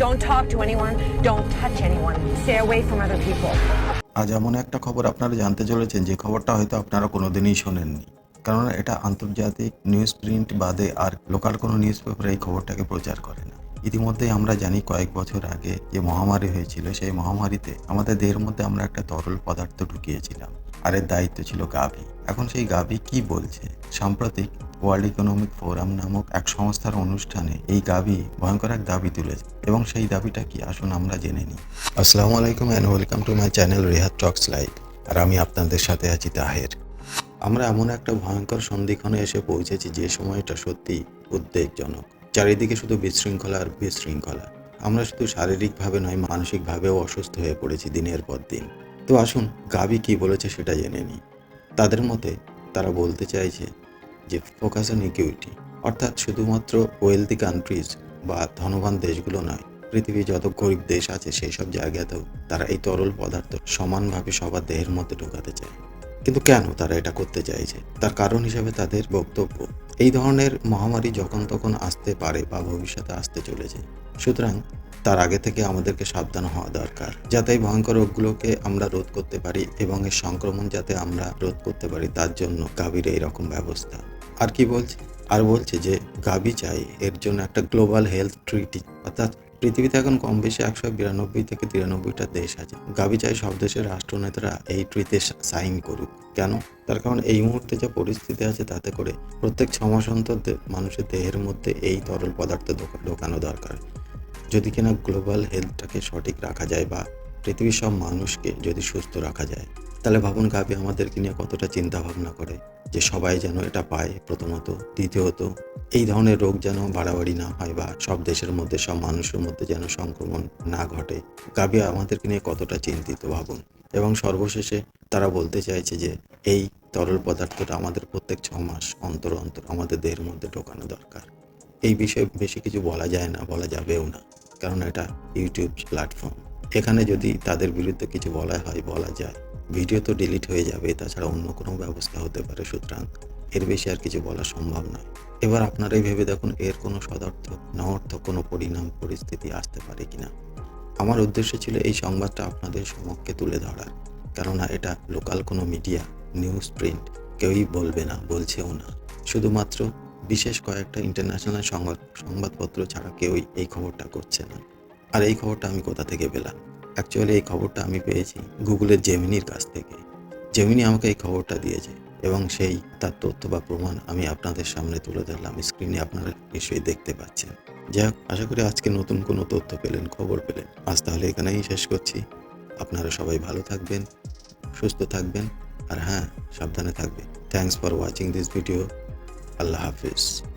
Don't talk to anyone. Don't touch anyone. Stay away from other people. আজ এমন একটা খবর আপনারা জানতে চলেছেন, যে খবরটা হয়তো আপনারা কোনোদিনই শোনেননি কারণ এটা আন্তর্জাতিক নিউজ প্রিন্ট বাদে আর লোকাল কোনো নিউজ পেপারে এই খবরটাকে প্রচার করে না ইতিমধ্যে আমরা জানি কয়েক বছর আগে যে মহামারী হয়েছিল, সেই মহামারীতে আমাদের দেহের মধ্যে আমরা একটা তরল পদার্থ ঢুকিয়েছিলাম, আর এর দায়িত্ব ছিল গাভী এখন সেই গাভী কি বলছে সাম্প্রতিক ওয়ার্ল্ড ইকোনমিক ফোরাম নামক এক সংস্থার অনুষ্ঠানে এই গাভী ভয়ঙ্কর এক দাবি তুলেছে এবং সেই দাবিটা কি আসুন আমরা জেনে নিই। আসসালামু আলাইকুম and welcome to my channel Rehat talks live আর আমি আপনাদের সাথে আছি তাহের। আমরা এমন একটা ভয়ঙ্কর সন্ধিক্ষণে এসে পৌঁছেছি যে সময়টা সত্যি উদ্বেগজনক। চারিদিকে শুধু বিশৃঙ্খলা আর বিশৃঙ্খলা। আমরা শুধু শারীরিকভাবে নয়, মানসিকভাবেও অসুস্থ হয়ে পড়েছি দিনের পর দিন। তো আসুন, গাবি কি বলেছে সেটা জেনে নিই। তাদের মতে তারা বলতে চাইছে যে ফোকাস অন ইকুইটি অর্থাৎ শুধুমাত্র ওয়েলদি কান্ট্রিজ বা ধনবান দেশগুলো নয়, পৃথিবীর যত গরিব দেশ আছে সেই সব জায়গাতেও তারা এই তরল পদার্থ সমানভাবে সবার দেহের মধ্যে ঢোকাতে চায়। কিন্তু কেন তারা এটা করতে চাইছে? তার কারণ হিসেবে তাদের বক্তব্য, এই ধরনের মহামারী যখন তখন আসতে পারে বা ভবিষ্যতে আসতে চলেছে। সুতরাং তার আগে থেকে আমাদেরকে সাবধান হওয়া দরকার, যাতে এই ভয়ঙ্কর রোগগুলোকে আমরা রোধ করতে পারি এবং এর সংক্রমণ যাতে আমরা রোধ করতে পারি তার জন্য গাভীর এইরকম ব্যবস্থা। আর কি বলছে? আর বলছে যে গাভী চাই, এর জন্য একটা গ্লোবাল হেলথ ট্রিটি অর্থাৎ পৃথিবীতে এখন কম বেশি একশো বিরানব্বই থেকে তিরানব্বইটা দেশ আছে। গাভী চাই সব দেশের রাষ্ট্রনেতারা এই ট্রিতে সাইন করুক। কেন? তার কারণ এই মুহূর্তে যে পরিস্থিতি আছে তাতে করে প্রত্যেক ছ মাস অন্তর মানুষের দেহের মধ্যে এই তরল পদার্থ ঢোকানো দরকার। যদি কিনা গ্লোবাল হেলথটাকে সঠিক রাখা যায় বা পৃথিবীর সব মানুষকে যদি সুস্থ রাখা যায় তাহলে ভাবুন গাবি আমাদেরকে নিয়ে কতটা চিন্তা ভাবনা করে যে সবাই যেন এটা পায় প্রথমত। দ্বিতীয়ত, এই ধরনের রোগ যেন বাড়াবাড়ি না হয় বা সব দেশের মধ্যে, সব মানুষের মধ্যে যেন সংক্রমণ না ঘটে। গাবি আমাদেরকে নিয়ে কতটা চিন্তিত ভাবুন। এবং সর্বশেষে তারা বলতে চাইছে যে, এই তরল পদার্থটা আমাদের প্রত্যেক ছ মাস অন্তর অন্তর আমাদের দেহের মধ্যে ঢোকানো দরকার। এই বিষয়ে বেশি কিছু বলা যায় না, বলা যাবেও না। কারণ এটা ইউটিউব প্ল্যাটফর্ম। এখানে যদি তাদের বিরুদ্ধে কিছু বলা হয়, বলা যায়। ভিডিও তো ডিলিট হয়ে যাবে, তাছাড়া অন্য কোনো ব্যবস্থা হতে পারে সুতরাং এর বেশি আর কিছু বলা সম্ভব নয়। এবার আপনারাই ভেবে দেখুন এর কোনো সদর্থ নঅর্থ কোনো পরিণাম পরিস্থিতি আসতে পারে কিনা। আমার উদ্দেশ্য ছিল এই সংবাদটা আপনাদের সমক্ষে তুলে ধরার। কেননা এটা লোকাল কোনো মিডিয়া নিউজ প্রিন্ট কেউই বলবে না, বলছেও না। শুধুমাত্র বিশেষ কয়েকটা ইন্টারন্যাশনাল সংবাদ, সংবাদপত্র ছাড়া কেউই এই খবরটা করছে না। আর এই খবরটা আমি কোথা থেকে পেলাম? অ্যাকচুয়ালি এই খবরটা আমি পেয়েছি গুগলের জেমিনির কাছ থেকে। জেমিনি আমাকে এই খবরটা দিয়েছে এবং সেই, তার তথ্য বা প্রমাণ আমি আপনাদের সামনে তুলে ধরলাম। স্ক্রিনে আপনারা নিশ্চয়ই দেখতে পাচ্ছেন। যাই হোক, আশা করি আজকে নতুন কোনো তথ্য পেলেন, খবর পেলেন। আজ তাহলে এখানেই শেষ করছি। আপনারা সবাই ভালো থাকবেন, সুস্থ থাকবেন, আর হ্যাঁ সাবধানে থাকবেন। Thanks for watching this video Allah Hafiz.